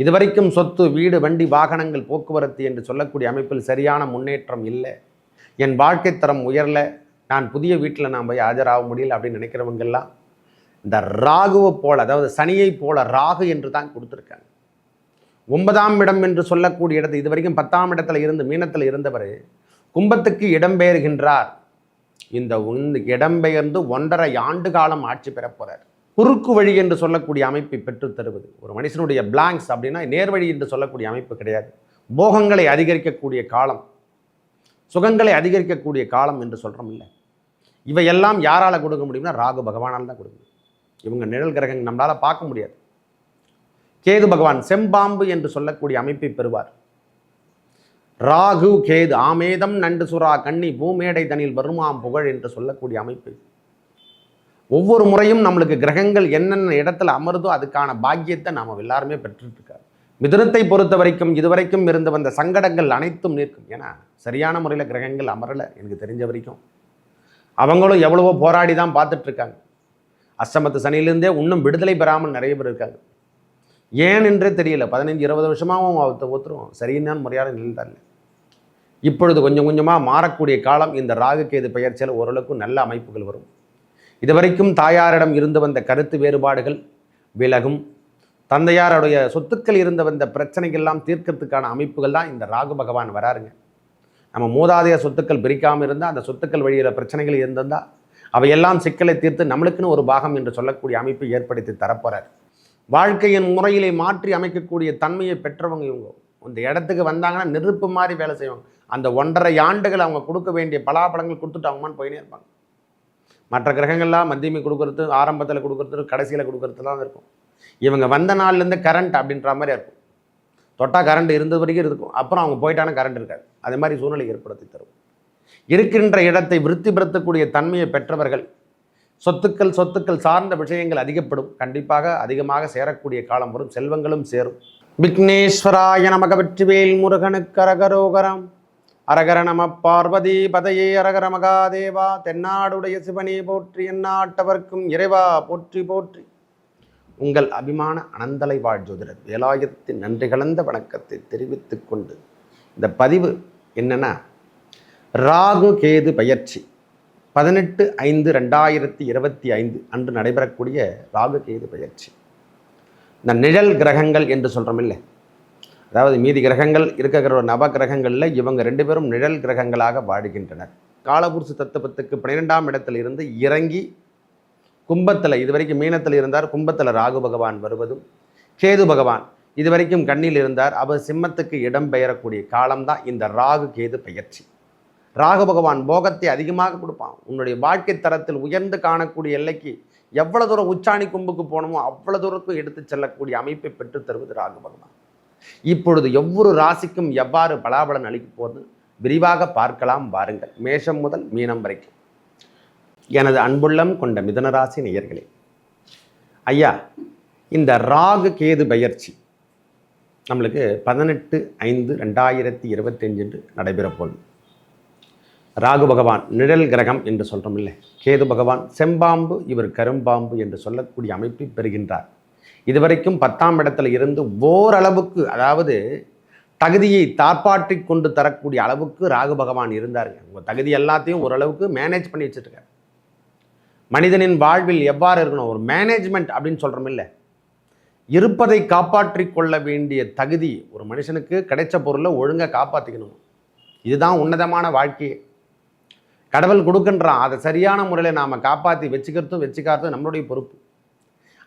இதுவரைக்கும் சொத்து வீடு வண்டி வாகனங்கள் போக்குவரத்து என்று சொல்லக்கூடிய அமைப்பில் சரியான முன்னேற்றம் இல்லை. என் வாழ்க்கை தரம் உயரல. நான் புதிய வீட்டில் நான் போய் ஆஜராக முடியல அப்படின்னு நினைக்கிறவங்கெல்லாம் இந்த ராகுவை போல அதாவது சனியை போல ராகு என்று தான் கொடுத்துருக்காங்க. ஒன்பதாம் இடம் என்று சொல்லக்கூடிய இடத்து இது வரைக்கும் பத்தாம் இடத்துல இருந்து மீனத்தில் இருந்தவர் கும்பத்துக்கு இடம்பெயர்கின்றார். இந்த இடம்பெயர்ந்து ஒன்றரை ஆண்டு காலம் ஆட்சி பெறப்போகிறார் குறுக்கு வழி என்று சொல்லக்கூடிய அமைப்பை பெற்றுத் தருவது. ஒரு மனுஷனுடைய பிளாங்க்ஸ் அப்படின்னா நேர்வழி என்று சொல்லக்கூடிய அமைப்பு கிடையாது. போகங்களை அதிகரிக்கக்கூடிய காலம் சுகங்களை அதிகரிக்கக்கூடிய காலம் என்று சொல்கிறோம் இல்லை. இவையெல்லாம் யாரால் கொடுக்க முடியும்னா ராகு பகவானால் தான் கொடுக்க முடியும் இவங்க நிழல் கிரகங்கள் நம்மளால் பார்க்க முடியாது. கேது பகவான் செம்பாம்பு என்று சொல்லக்கூடிய அமைப்பை பெறுவார். ராகு கேது ஆமேதம் நண்டு சுறா கன்னி பூமேடை தனில் வருமாம் புகழ் என்று சொல்லக்கூடிய அமைப்பு. ஒவ்வொரு முறையும் நம்மளுக்கு கிரகங்கள் என்னென்ன இடத்துல அமருதோ அதுக்கான பாக்கியத்தை நாம் எல்லாருமே பெற்றுட்டு இருக்காரு. மிதுனத்தை பொறுத்த வரைக்கும் இதுவரைக்கும் இருந்து வந்த சங்கடங்கள் அனைத்தும் நிற்கும் ஏன்னா சரியான முறையில் கிரகங்கள் அமரலை எனக்கு தெரிஞ்ச வரைக்கும். அவங்களும் எவ்வளவோ போராடி தான் பார்த்துட்ருக்காங்க அஷ்டமத்து சனியிலேருந்தே இன்னும் விடுதலை பெறாமல் நிறைய பேர் இருக்காங்க. ஏன் என்றே தெரியல. பதினஞ்சு இருபது வருஷமாகவும் ஒருத்தர் ஒருத்தரும் சரியான முறையான நிலையில் இப்பொழுது கொஞ்சம் கொஞ்சமாக மாறக்கூடிய காலம் இந்த ராகு கேது பெயர்ச்சியில் ஓரளவுக்கு நல்ல அமைப்புகள் வரும். இதுவரைக்கும் தாயாரிடம் இருந்து வந்த கருத்து வேறுபாடுகள் விலகும். தந்தையாருடைய சொத்துக்கள் இருந்து வந்த பிரச்சனைகள்லாம் தீர்க்கறதுக்கான அமைப்புகள் தான் இந்த ராகு பகவான் வராருங்க. நம்ம மூதாதைய சொத்துக்கள் பிரிக்காமல் இருந்தால் அந்த சொத்துக்கள் வழியில் பிரச்சனைகள் இருந்திருந்தால் அவையெல்லாம் சிக்கலை தீர்த்து நம்மளுக்குன்னு ஒரு பாகம் என்று சொல்லக்கூடிய அமைப்பை ஏற்படுத்தி தரப்போறார். வாழ்க்கையின் முறையிலே மாற்றி அமைக்கக்கூடிய தன்மையை பெற்றவங்க இவங்க. இந்த இடத்துக்கு வந்தாங்கன்னா நெருப்பு மாதிரி வேலை செய்வாங்க. அந்த ஒன்றரை ஆண்டுகள் அவங்க கொடுக்க வேண்டிய பலாபலங்கள் கொடுத்துட்டு அவங்கன்னு போயினே இருப்பாங்க. மற்ற கிரகங்கள்லாம் மத்தியமே கொடுக்கறது ஆரம்பத்தில் கொடுக்கறது கடைசியில் கொடுக்கறது தான் இருக்கும். இவங்க வந்த நாள்லேருந்து கரண்ட் அப்படின்ற மாதிரி இருக்கும். தொட்டால் கரண்ட் இருந்தது வரைக்கும் இருக்கும். அப்புறம் அவங்க போயிட்டானா கரண்ட் இருக்காது. அதே மாதிரி சூழ்நிலை ஏற்படுத்தி தரும். இருக்கின்ற இடத்தை விருத்திப்படுத்தக்கூடிய தன்மையை பெற்றவர்கள் சொத்துக்கள் சொத்துக்கள் சார்ந்த விஷயங்கள் அதிகப்படும். கண்டிப்பாக அதிகமாக சேரக்கூடிய காலம் வரும். செல்வங்களும் சேரும். விக்னேஸ்வராய நமக வெற்றிவேல் முருகனுக்கு கரகரோகரம் அரகர நம பார்வதி பதையே அரகர மகாதேவா தென்னாடுடைய சிவனே போற்றி எந்நாட்டவர்க்கும் இறைவா போற்றி போற்றி. உங்கள் அபிமான அனந்தலை வாழ் ஜோதிடர் வேலாயத்தின் நன்றி கலந்த வணக்கத்தை தெரிவித்து கொண்டு இந்த பதிவு என்னென்னா ராகு கேது பயிற்சி. பதினெட்டு ஐந்து ரெண்டாயிரத்தி இருபத்தி ஐந்து அன்று நடைபெறக்கூடிய ராகு கேது பயிற்சி. இந்த நிழல் கிரகங்கள் என்று சொல்கிறோம் இல்லை அதாவது மீதி கிரகங்கள் இருக்கிற நவ கிரகங்களில் இவங்க ரெண்டு பேரும் நிழல் கிரகங்களாக வாழ்கின்றனர். காலபுருஷ தத்துவத்துக்கு பன்னிரெண்டாம் இடத்தில் இருந்து இறங்கி கும்பத்தில் இதுவரைக்கும் மீனத்தில் இருந்தார் கும்பத்தில் ராகு பகவான் வருவதும் கேது பகவான் இதுவரைக்கும் கண்ணில் இருந்தார் அவர் சிம்மத்துக்கு இடம் பெயரக்கூடிய காலம்தான் இந்த ராகு கேது பயிற்சி. ராகு பகவான் போகத்தை அதிகமாக கொடுப்பான். உன்னுடைய வாழ்க்கை தரத்தில் உயர்ந்து காணக்கூடிய எல்லைக்கு எவ்வளோ தூரம் உச்சாணி கும்புக்கு போனோமோ அவ்வளோ தூரத்துக்கும் எடுத்து செல்லக்கூடிய அமைப்பை பெற்றுத் தருவது ராகு பகவான். இப்பொழுது ஒவ்வொரு ராசிக்கும் எவ்வாறு பலாபலன் அளிக்கப் போது விரிவாக பார்க்கலாம் வாருங்கள். மேஷம் முதல் மீனம் வரைக்கும். எனது அன்புள்ளம் கொண்ட மிதனராசி நேயர்களே ஐயா இந்த ராகு கேது பயிற்சி நம்மளுக்கு பதினெட்டு ஐந்து ரெண்டாயிரத்தி இருபத்தஞ்சு என்று நடைபெற போகுது. ராகு பகவான் நிழல் கிரகம் என்று சொல்கிறோம் இல்லை கேது பகவான் செம்பாம்பு இவர் கரும்பாம்பு என்று சொல்லக்கூடிய அமைப்பை பெறுகின்றார். இதுவரைக்கும் பத்தாம் இடத்துல இருந்து ஓரளவுக்கு அதாவது தகுதியை தாப்பாற்றி கொண்டு தரக்கூடிய அளவுக்கு ராகு பகவான் இருந்தாருங்க உங்கள் தகுதி எல்லாத்தையும் ஓரளவுக்கு மேனேஜ் பண்ணி வச்சுருக்காரு. மனிதனின் வாழ்வில் எவ்வாறு இருக்கணும்? ஒரு மேனேஜ்மெண்ட் அப்படின்னு சொல்கிறோம் இல்லை. இருப்பதை காப்பாற்றி கொள்ள வேண்டிய தகுதி ஒரு மனுஷனுக்கு கிடைச்ச பொருளை ஒழுங்காக காப்பாற்றிக்கணும் இதுதான் உன்னதமான வாழ்க்கையே கடவுள் கொடுக்கின்றான். அதை சரியான முறையில் நாம் காப்பாற்றி வச்சுக்கிறதும் வச்சுக்காததும் நம்மளுடைய பொறுப்பு.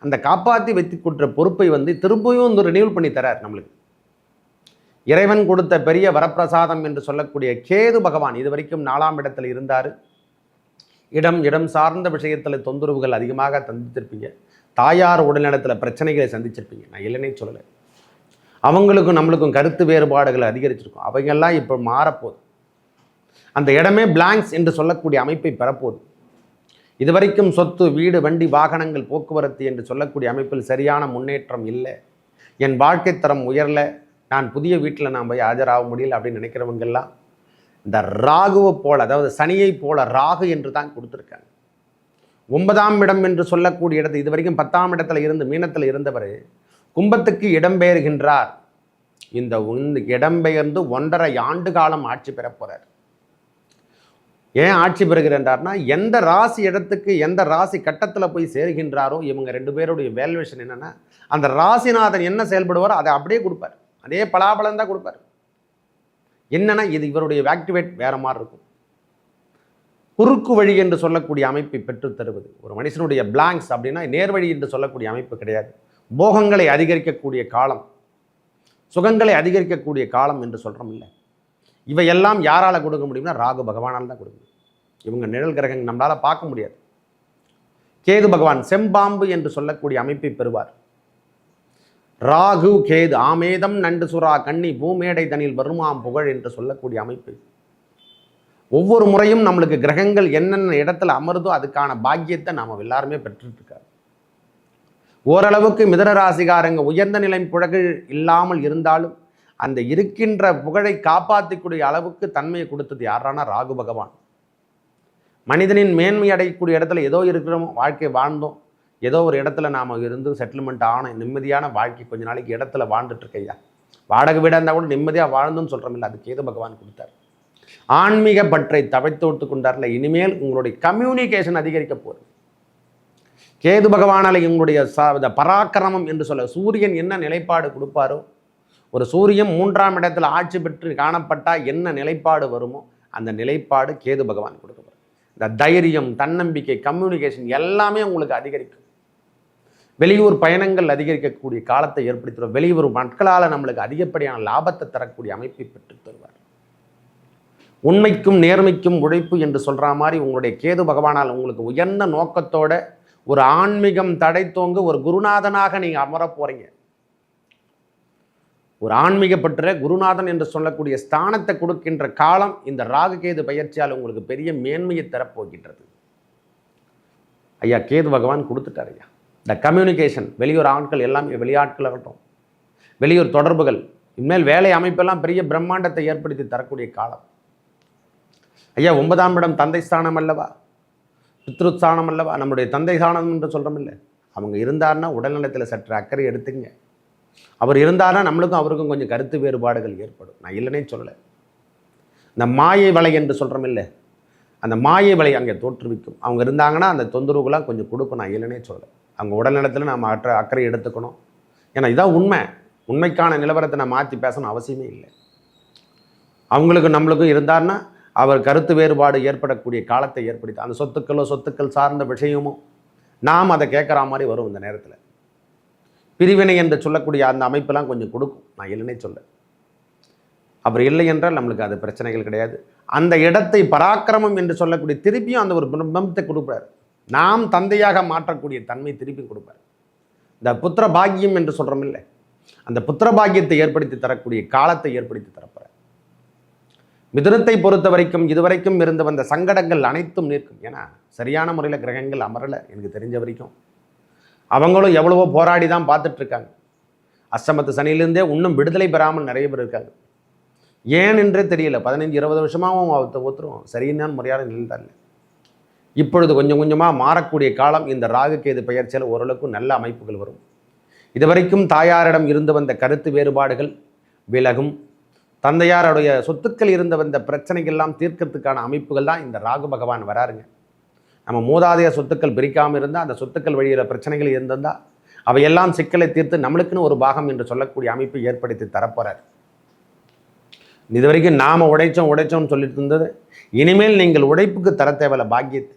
அந்த காப்பாற்றி வைத்து கொடுத்த பொறுப்பை வந்து திரும்பியும் வந்து ரினியூல் பண்ணி தரார் நம்மளுக்கு. இறைவன் கொடுத்த பெரிய வரப்பிரசாதம் என்று சொல்லக்கூடிய கேது பகவான் இது வரைக்கும் நாலாம் இடத்தில் இருந்தார். இடம் இடம் சார்ந்த விஷயத்தில் தொந்தரவுகள் அதிகமாக சந்திச்சிருப்பீங்க தாயார் உடல்நலத்தில் பிரச்சனைகளை சந்திச்சிருப்பீங்க. நான் இல்லைன்னே சொல்லலை. அவங்களுக்கும் நம்மளுக்கும் கருத்து வேறுபாடுகளை அதிகரிச்சிருக்கும். அவங்கெல்லாம் இப்போ மாறப்போகுது. அந்த இடமே பிளாங்க்ஸ் என்று சொல்லக்கூடிய அமைப்பை பெறப்போகுது. இதுவரைக்கும் சொத்து வீடு வண்டி வாகனங்கள் போக்குவரத்து என்று சொல்லக்கூடிய அமைப்பில் சரியான முன்னேற்றம் இல்லை. என் வாழ்க்கை தரம் உயரல. நான் புதிய வீட்டில் நான் போய் ஆஜராக முடியல அப்படின்னு நினைக்கிறவங்கெல்லாம் இந்த ராகுவை போல அதாவது சனியை போல ராகு என்று தான் கொடுத்துருக்காங்க. ஒன்பதாம் இடம் என்று சொல்லக்கூடிய இடத்து இது வரைக்கும் பத்தாம் இடத்துல இருந்து மீனத்தில் இருந்தவர் கும்பத்துக்கு இடம்பெயர்கின்றார். இந்த இடம்பெயர்ந்து ஒன்றரை ஆண்டு காலம் ஆட்சி பெறப்போகிறார் ஏன் ஆட்சி பெறுகிறன்றார்னா எந்த ராசி இடத்துக்கு எந்த ராசி கட்டத்தில் போய் சேர்கின்றாரோ இவங்க ரெண்டு பேருடைய வேல்வேஷன் என்னென்னா அந்த ராசிநாதன் என்ன செயல்படுவாரோ அதை அப்படியே கொடுப்பார். அதே பலாபலம் தான் கொடுப்பார். என்னென்னா இது இவருடைய ஆக்டிவேட் வேற மாதிரி இருக்கும். குறுக்கு வழி என்று சொல்லக்கூடிய அமைப்பை பெற்றுத்தருவது ஒரு மனுஷனுடைய பிளாங்க்ஸ் அப்படின்னா நேர்வழி என்று சொல்லக்கூடிய அமைப்பு கிடையாது. போகங்களை அதிகரிக்கக்கூடிய காலம் சுகங்களை அதிகரிக்கக்கூடிய காலம் என்று சொல்கிறோம் இல்லை. இவையெல்லாம் யாரால் கொடுக்க முடியும்னா ராகு பகவானால் தான் கொடுக்க முடியும் இவங்க நிழல் கிரகங்கள் நம்மளால் பார்க்க முடியாது. கேது பகவான் செம்பாம்பு என்று சொல்லக்கூடிய அமைப்பை பெறுவார். ராகு கேது ஆமேதம் நண்டு சுறா கன்னி பூமேடை தனில் வருமாம் புகழ் என்று சொல்லக்கூடிய அமைப்பு. ஒவ்வொரு முறையும் நம்மளுக்கு கிரகங்கள் என்னென்ன இடத்துல அமருதோ அதுக்கான பாக்கியத்தை நாம் எல்லாருமே பெற்றுட்ருக்காரு ஓரளவுக்கு மிதன ராசிகாரங்க உயர்ந்த நிலை புழகு இல்லாமல் இருந்தாலும் அந்த இருக்கின்ற புகழை காப்பாற்றக்கூடிய அளவுக்கு தன்மையை கொடுத்தது யாரானா ராகு பகவான். மனிதனின் மேன்மை அடையக்கூடிய இடத்துல ஏதோ இருக்கிறோம் வாழ்க்கை வாழ்ந்தோம். ஏதோ ஒரு இடத்துல நாம் இருந்து செட்டில்மெண்ட் ஆன நிம்மதியான வாழ்க்கை கொஞ்ச நாளைக்கு இடத்துல வாழ்ந்துட்டுருக்கையா வாடகை வீடாக இருந்தால் கூட நிம்மதியாக வாழ்ந்துன்னு சொல்கிறோம் இல்லை அது கேது பகவான் கொடுத்தார். ஆன்மீக பற்றை தவைத்து விட்டு கொண்டார்ல இனிமேல் உங்களுடைய கம்யூனிகேஷன் அதிகரிக்க போகுது. கேது பகவானால உங்களுடைய ச பராக்கிரமம் என்று சொல்ல சூரியன் என்ன நிலைப்பாடு கொடுப்பாரோ ஒரு சூரியன் மூன்றாம் இடத்தில் ஆட்சி பெற்று காணப்பட்டால் என்ன நிலைப்பாடு வருமோ அந்த நிலைப்பாடு கேது பகவான் கொடுக்கப்படுது இந்த தைரியம் தன்னம்பிக்கை கம்யூனிகேஷன் எல்லாமே உங்களுக்கு அதிகரிக்கும். வெளியூர் பயணங்கள் அதிகரிக்கக்கூடிய காலத்தை ஏற்படுத்திடும். வெளியூர் மக்களால் நம்மளுக்கு அதிகப்படியான லாபத்தை தரக்கூடிய அமைப்பை பெற்று தருவார். உண்மைக்கும் நேர்மைக்கும் உழைப்பு என்று சொல்கிற மாதிரி உங்களுடைய கேது பகவானால் உங்களுக்கு உயர்ந்த நோக்கத்தோட ஒரு ஆன்மீகம் தடைத்தோங்க ஒரு குருநாதனாக நீங்கள் அமரப் போகிறீங்க ஒரு ஆன்மீக பற்ற குருநாதன் என்று சொல்லக்கூடிய ஸ்தானத்தை கொடுக்கின்ற காலம் இந்த ராகுகேது பயிற்சியால் உங்களுக்கு பெரிய மேன்மையை தரப்போகின்றது. ஐயா கேது பகவான் கொடுத்துட்டார் ஐயா. இந்த கம்யூனிகேஷன் வெளியூர் ஆட்கள் எல்லாமே வெளியாட்கள் ஆகட்டும். வெளியூர் தொடர்புகள் இனிமேல் வேலை அமைப்பெல்லாம் பெரிய பிரம்மாண்டத்தை ஏற்படுத்தி தரக்கூடிய காலம். ஐயா ஒன்பதாம் இடம் தந்தை ஸ்தானம் அல்லவா? பித்ருஸ்தானம் அல்லவா? நம்முடைய தந்தை ஸ்தானம் என்று சொல்கிறோம் இல்லை அவங்க இருந்தார்னா உடல்நலத்தில் சற்று அக்கறை எடுத்துங்க அவர் இருந்தார்னா நம்மளுக்கும் அவருக்கும் கொஞ்சம் கருத்து வேறுபாடுகள் ஏற்படும். நான் இல்லைன்னே சொல்லலை. இந்த மாயை வலை என்று சொல்கிறோம் இல்லை? அந்த மாயை வலை அங்கே தோற்றுவிக்கும். அவங்க இருந்தாங்கன்னா அந்த தொந்தரவுகளாம் கொஞ்சம் கொடுக்கும். நான் இல்லைனே சொல்லலை. அவங்க உடல்நலத்தில் நம்ம அற்ற அக்கறை எடுத்துக்கணும். ஏன்னா இதான் உண்மை. உண்மைக்கான நிலவரத்தை நான் மாற்றி பேசணும் அவசியமே இல்லை. அவங்களுக்கு நம்மளுக்கும் இருந்தார்னா அவர் கருத்து வேறுபாடு ஏற்படக்கூடிய காலத்தை ஏற்படுத்தி அந்த சொத்துக்களோ சொத்துக்கள் சார்ந்த விஷயமோ நாம் அதை கேட்குற மாதிரி வரும் இந்த நேரத்தில். பிரிவினை என்று சொல்லக்கூடிய அந்த அமைப்பெல்லாம் கொஞ்சம் கொடுக்கும். நான் இல்லைன்னே சொல்ல. அவர் இல்லை என்றால் நம்மளுக்கு அது பிரச்சனைகள் கிடையாது. அந்த இடத்தை பராக்கிரமம் என்று சொல்லக்கூடிய திருப்பியும் அந்த ஒரு பிரம்மத்தை கொடுப்பார். நாம் தந்தையாக மாற்றக்கூடிய தன்மை திருப்பி கொடுப்பார். இந்த புத்திர பாக்கியம் என்று சொல்கிறோம் இல்லை. அந்த புத்திர பாக்கியத்தை ஏற்படுத்தி தரக்கூடிய காலத்தை ஏற்படுத்தி தரப்போகிறார் மிதுனத்தை பொறுத்த வரைக்கும் இதுவரைக்கும் இருந்து வந்த சங்கடங்கள் அனைத்தும் நிற்கும் ஏன்னா சரியான முறையில் கிரகங்கள் அமரலை எனக்கு தெரிஞ்ச வரைக்கும். அவங்களும் எவ்வளவோ போராடி தான் பார்த்துட்ருக்காங்க. அஷ்டமத்து சனியிலேருந்தே இன்னும் விடுதலை பெறாமல் நிறைய பேர் இருக்காங்க. ஏன் என்றே தெரியல. பதினஞ்சு இருபது வருஷமாகவும் ஒருத்தர் ஒருத்தரும் சரியான முறையான நிலையில் இப்பொழுது கொஞ்சம் கொஞ்சமாக மாறக்கூடிய காலம் இந்த ராகுகேது பெயர்ச்சியில் ஓரளவுக்கு நல்ல அமைப்புகள் வரும். இதுவரைக்கும் தாயாரிடம் இருந்து வந்த கருத்து வேறுபாடுகள் விலகும். தந்தையாருடைய சொத்துக்கள் இருந்து வந்த பிரச்சனைகள்லாம் தீர்க்கறதுக்கான அமைப்புகள் தான் இந்த ராகு பகவான் வராருங்க. நம்ம மூதாதைய சொத்துக்கள் பிரிக்காமல் இருந்தால் அந்த சொத்துக்கள் வழியில் பிரச்சனைகள் இருந்திருந்தால் அவையெல்லாம் சிக்கலை தீர்த்து நம்மளுக்குன்னு ஒரு பாகம் என்று சொல்லக்கூடிய அமைப்பை ஏற்படுத்தி தரப்போகிறார் இது வரைக்கும் நாம் உடைச்சோம் உடைச்சோம்னு சொல்லிட்டு இருந்தது. இனிமேல் நீங்கள் உழைப்புக்கு தர தேவையில்ல பாக்கியத்தை.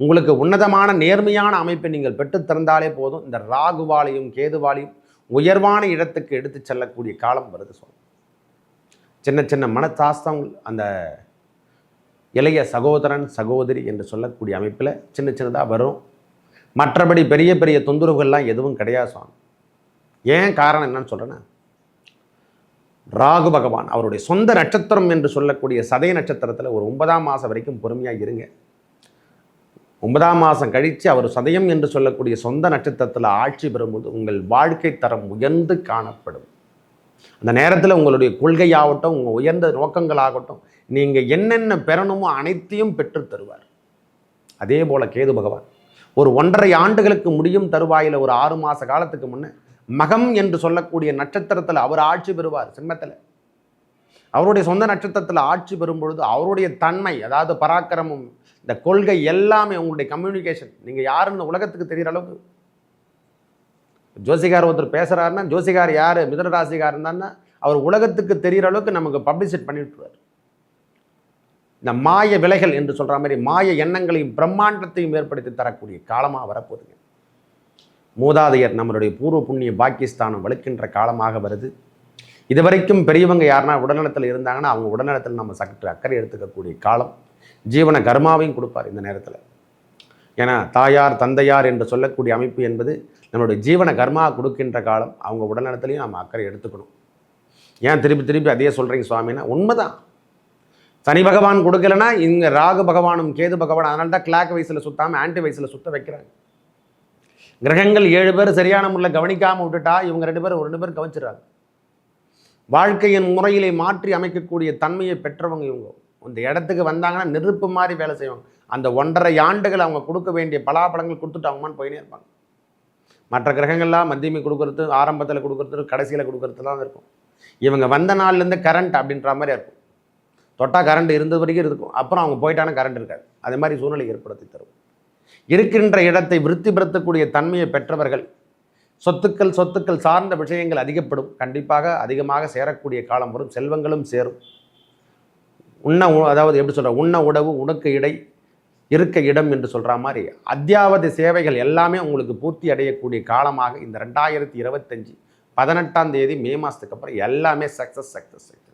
உங்களுக்கு உன்னதமான நேர்மையான அமைப்பை நீங்கள் பெற்று திறந்தாலே போதும். இந்த ராகுவாலையும் கேதுவாலையும் உயர்வான இடத்துக்கு எடுத்து செல்லக்கூடிய காலம் வருது சொல்லும் சின்ன சின்ன மனத்தாஸ்தங்கள் அந்த இளைய சகோதரன் சகோதரி என்று சொல்லக்கூடிய அமைப்பில் சின்ன சின்னதாக வரும். மற்றபடி பெரிய பெரிய தொந்தரவுகள்லாம் எதுவும் கிடையாது சுவாமி. ஏன் காரணம் என்னன்னு சொல்கிறேன்னா ராகு பகவான் அவருடைய சொந்த நட்சத்திரம் என்று சொல்லக்கூடிய சதய நட்சத்திரத்தில் ஒரு ஒன்பதாம் மாதம் வரைக்கும் பொறுமையாக இருங்க. ஒன்பதாம் மாதம் கழித்து அவர் சதயம் என்று சொல்லக்கூடிய சொந்த நட்சத்திரத்தில் ஆட்சி பெறும்போது உங்கள் வாழ்க்கை தரம் உயர்ந்து காணப்படும். அந்த நேரத்தில் உங்களுடைய கொள்கையாகட்டும் உங்கள் உயர்ந்த நோக்கங்களாகட்டும் நீங்கள் என்னென்ன பெறணுமோ அனைத்தையும் பெற்று தருவார். அதே போல் கேது பகவான். ஒரு ஒன்றரை ஆண்டுகளுக்கு முடியும் தருவாயில் ஒரு ஆறு மாத காலத்துக்கு முன்னே மகம் என்று சொல்லக்கூடிய நட்சத்திரத்தில் அவர் ஆட்சி பெறுவார் சிம்மத்தில். அவருடைய சொந்த நட்சத்திரத்தில் ஆட்சி பெறும் பொழுது அவருடைய தன்மை அதாவது பராக்கிரமம் இந்த கொள்கை எல்லாமே உங்களுடைய கம்யூனிகேஷன் நீங்கள் யாருன்னு உலகத்துக்கு தெரிகிற அளவுக்கு ஜோசிகார் ஒருத்தர் பேசுகிறாருன்னா ஜோசிகார் யார்? மிதன ராசிகார் இருந்தான்னா அவர் உலகத்துக்கு தெரிகிற அளவுக்கு நமக்கு பப்ளிசிட் பண்ணிவிட்டுருவார் இந்த மாய விலைகள் என்று சொல்கிற மாதிரி மாய எண்ணங்களையும் பிரம்மாண்டத்தையும் ஏற்படுத்தி தரக்கூடிய காலமாக வரப்போகுதுங்க. மூதாதையர் நம்மளுடைய பூர்வ புண்ணிய பாக்கியஸ்தானம் வலுக்கின்ற காலமாக வருது. இதுவரைக்கும் பெரியவங்க யாருன்னா உடல்நலத்தில் இருந்தாங்கன்னா அவங்க உடல்நலத்தில் நம்ம சற்று அக்கறை எடுத்துக்கக்கூடிய காலம். ஜீவன கர்மாவையும் கொடுப்பார் இந்த நேரத்தில். ஏன்னா தாயார் தந்தையார் என்று சொல்லக்கூடிய அமைப்பு என்பது நம்மளுடைய ஜீவன கர்மா கொடுக்கின்ற காலம். அவங்க உடல்நலத்திலையும் நம்ம அக்கறை எடுத்துக்கணும். ஏன் திருப்பி திருப்பி அதே சொல்கிறீங்க சுவாமின்னா உண்மைதான். சனி பகவான் கொடுக்கலன்னா இங்கே ராகு பகவானும் கேது பகவான் அதனால தான் கிளாக் வயசில் சுத்தாமல் ஆன்டி வயசில் சுத்த வைக்கிறாங்க. கிரகங்கள் ஏழு பேர் சரியான முறையில் கவனிக்காமல் விட்டுட்டா இவங்க ரெண்டு பேரும் ஒரு ரெண்டு பேர் கவனிச்சிடறாங்க. வாழ்க்கையின் முறையிலே மாற்றி அமைக்கக்கூடிய தன்மையை பெற்றவங்க இவங்க. இந்த இடத்துக்கு வந்தாங்கன்னா நெருப்பு மாதிரி வேலை செய்வாங்க. அந்த ஒன்றரை ஆண்டுகள் அவங்க கொடுக்க வேண்டிய பலாபலங்கள் கொடுத்துட்டாங்கமான்னு அவங்கன்னு போயினே இருப்பாங்க. மற்ற கிரகங்கள்லாம் மத்தியமை கொடுக்கறது ஆரம்பத்தில் கொடுக்கறது கடைசியில் கொடுக்கறது தான் இருக்கும். இவங்க வந்த நாள்லேருந்து கரண்ட் அப்படின்ற மாதிரி இருக்கும். தொட்டால் கரண்ட் இருந்தது வரைக்கும் இருக்கும். அப்புறம் அவங்க போயிட்டான கரண்ட் இருக்காது. அதே மாதிரி சூழ்நிலை ஏற்படுத்தி தரும். இருக்கின்ற இடத்தை விருத்திப்படுத்தக்கூடிய தன்மையை பெற்றவர்கள் சொத்துக்கள் சொத்துக்கள் சார்ந்த விஷயங்கள் அதிகப்படும். கண்டிப்பாக அதிகமாக சேரக்கூடிய காலம் வரும். செல்வங்களும் சேரும். உண்ண உ- அதாவது எப்படி சொல்கிற உண்ண உணவு உனக்கு இடை இருக்க இடம் என்று சொல்கிற மாதிரி அத்தியாவத சேவைகள் எல்லாமே உங்களுக்கு பூர்த்தி அடையக்கூடிய காலமாக இந்த ரெண்டாயிரத்தி இருபத்தஞ்சி பதினெட்டாம் தேதி மே மாதத்துக்கு அப்புறம் எல்லாமே சக்ஸஸ் சக்ஸஸ் சக்ஸஸ்